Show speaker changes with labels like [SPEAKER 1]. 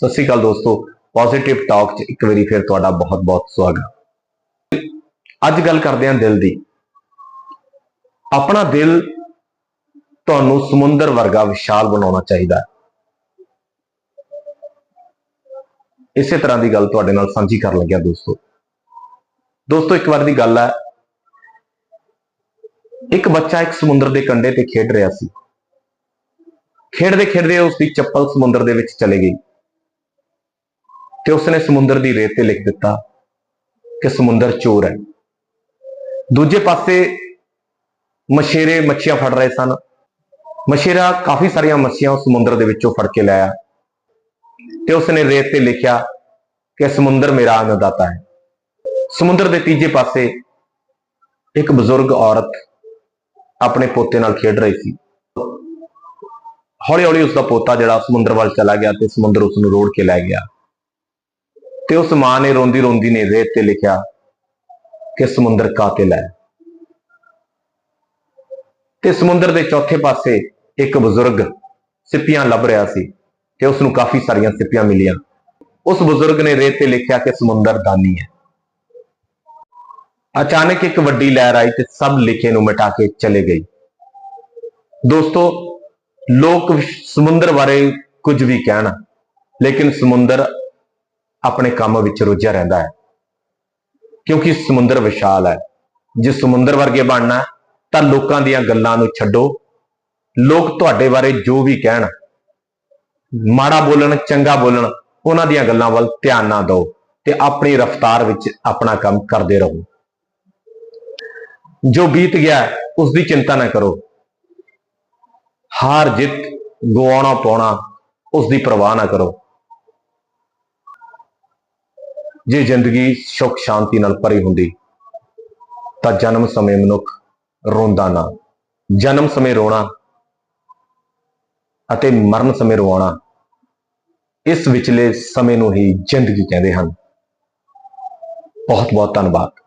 [SPEAKER 1] ਸਤਿ ਸ਼੍ਰੀ ਅਕਾਲ ਦੋਸਤੋ positive talk 'ਚ ਇੱਕ ਵਾਰੀ ਫਿਰ ਤੁਹਾਡਾ ਬਹੁਤ-ਬਹੁਤ ਸਵਾਗਤ। ਅੱਜ ਗੱਲ ਕਰਦੇ ਹਾਂ ਦਿਲ ਦੀ। ਆਪਣਾ ਦਿਲ ਤੁਹਾਨੂੰ ਸਮੁੰਦਰ ਵਰਗਾ ਵਿਸ਼ਾਲ ਬਣਾਉਣਾ ਚਾਹੀਦਾ ਹੈ। ਇਸੇ ਤਰ੍ਹਾਂ ਦੀ ਗੱਲ ਤੁਹਾਡੇ ਨਾਲ ਸਾਂਝੀ ਕਰਨ ਲੱਗਿਆ ਦੋਸਤੋ। ਦੋਸਤੋ, ਇੱਕ ਵਾਰ ਦੀ ਗੱਲ ਹੈ, ਇੱਕ ਬੱਚਾ ਇੱਕ ਸਮੁੰਦਰ ਦੇ ਕੰਢੇ ਤੇ ਖੇਡ ਰਿਹਾ ਸੀ। ਖੇਡਦੇ ਖੇਡਦੇ ਉਸ ਦੀ ਚੱਪਲ ਸਮੁੰਦਰ ਦੇ ਵਿੱਚ ਚਲੇ ਗਈ। ਤੇ ਉਸਨੇ ਸਮੁੰਦਰ ਦੀ ਰੇਤ ਤੇ ਲਿਖ ਦਿੱਤਾ ਕਿ ਸਮੁੰਦਰ ਚੋਰ ਹੈ। ਦੂਜੇ ਪਾਸੇ ਮਛੇਰੇ ਮੱਛੀਆਂ ਫੜ ਰਹੇ ਸਨ। ਮਛੇਰਾ ਕਾਫੀ ਸਾਰੀਆਂ ਮੱਛੀਆਂ ਸਮੁੰਦਰ ਦੇ ਵਿੱਚੋਂ ਫੜ ਕੇ ਲਾਇਆ ਤੇ ਉਸਨੇ ਰੇਤ ਤੇ ਲਿਖਿਆ ਕਿ ਸਮੁੰਦਰ ਮੇਰਾ ਅੰਨਦਾਤਾ ਹੈ। ਸਮੁੰਦਰ ਦੇ ਤੀਜੇ ਪਾਸੇ ਇੱਕ ਬਜ਼ੁਰਗ ਔਰਤ ਆਪਣੇ ਪੋਤੇ ਨਾਲ ਖੇਡ ਰਹੀ ਸੀ। ਹੌਲੀ ਹੌਲੀ ਉਸ ਦਾ ਪੋਤਾ ਜਿਹੜਾ ਸਮੁੰਦਰ ਵੱਲ ਚਲਾ ਗਿਆ ਤੇ ਸਮੁੰਦਰ ਉਸ ਨੂੰ ਰੋੜ ਕੇ ਲੈ ਗਿਆ। ਤੇ ਉਸ ਮਾਂ ਨੇ ਰੋਂਦੀ ਰੋਂਦੀ ਨੇ ਰੇਤ ਤੇ ਲਿਖਿਆ ਕਿ ਸਮੁੰਦਰ ਕਾਤਿਲ ਹੈ। ਤੇ ਸਮੁੰਦਰ ਦੇ ਚੌਥੇ ਪਾਸੇ ਇੱਕ ਬਜ਼ੁਰਗ ਸਿੱਪੀਆਂ ਲੱਭ ਰਿਹਾ ਸੀ ਤੇ ਉਸ ਨੂੰ ਕਾਫੀ ਸਾਰੀਆਂ ਸਿੱਪੀਆਂ ਮਿਲੀਆਂ। ਉਸ ਬਜ਼ੁਰਗ ਨੇ ਰੇਤ ਤੇ ਲਿਖਿਆ ਕਿ ਸਮੁੰਦਰ ਦਾਨੀ ਹੈ। ਅਚਾਨਕ ਇੱਕ ਵੱਡੀ ਲਹਿਰ ਆਈ ਤੇ ਸਭ ਲਿਖੇ ਨੂੰ ਮਿਟਾ ਕੇ ਚਲੇ ਗਈ ਦੋਸਤੋ, ਲੋਕ ਸਮੁੰਦਰ ਬਾਰੇ ਕੁਝ ਵੀ ਕਹਿਣ, ਲੇਕਿਨ ਸਮੁੰਦਰ ਆਪਣੇ ਕੰਮ ਵਿੱਚ ਰੁੱਝਿਆ ਰਹਿੰਦਾ ਹੈ। ਕਿਉਂਕਿ ਸਮੁੰਦਰ ਵਿਸ਼ਾਲ ਹੈ। ਜੇ ਸਮੁੰਦਰ ਵਰਗੇ ਬਣਨਾ ਤਾਂ ਲੋਕਾਂ ਦੀਆਂ ਗੱਲਾਂ ਨੂੰ ਛੱਡੋ। ਲੋਕ ਤੁਹਾਡੇ ਬਾਰੇ ਜੋ ਵੀ ਕਹਿਣ, ਮਾੜਾ ਬੋਲਣ, ਚੰਗਾ ਬੋਲਣ, ਉਹਨਾਂ ਦੀਆਂ ਗੱਲਾਂ ਵੱਲ ਧਿਆਨ ਨਾ ਦਿਓ ਤੇ ਆਪਣੀ ਰਫ਼ਤਾਰ ਵਿੱਚ ਆਪਣਾ ਕੰਮ ਕਰਦੇ ਰਹੋ। ਜੋ ਬੀਤ ਗਿਆ ਉਸ ਦੀ ਚਿੰਤਾ ਨਾ ਕਰੋ। ਹਾਰ ਜਿੱਤ ਗਵਾਉਣਾ ਪਾਉਣਾ ਉਸ ਦੀ ਪਰਵਾਹ ਨਾ ਕਰੋ। ਜੇ ਜ਼ਿੰਦਗੀ ਸੁੱਖ ਸ਼ਾਂਤੀ ਨਾਲ ਭਰੀ ਹੁੰਦੀ, ਤਾਂ ਜਨਮ ਸਮੇਂ ਮਨੁੱਖ ਰੋਂਦਾ ਨਾ। ਜਨਮ ਸਮੇਂ ਰੋਣਾ ਅਤੇ ਮਰਨ ਸਮੇਂ ਰੋਣਾ ਇਸ ਵਿਚਲੇ ਸਮੇਂ ਨੂੰ ਹੀ ਜ਼ਿੰਦਗੀ ਕਹਿੰਦੇ ਹਨ। ਬਹੁਤ ਬਹੁਤ ਧੰਨਵਾਦ।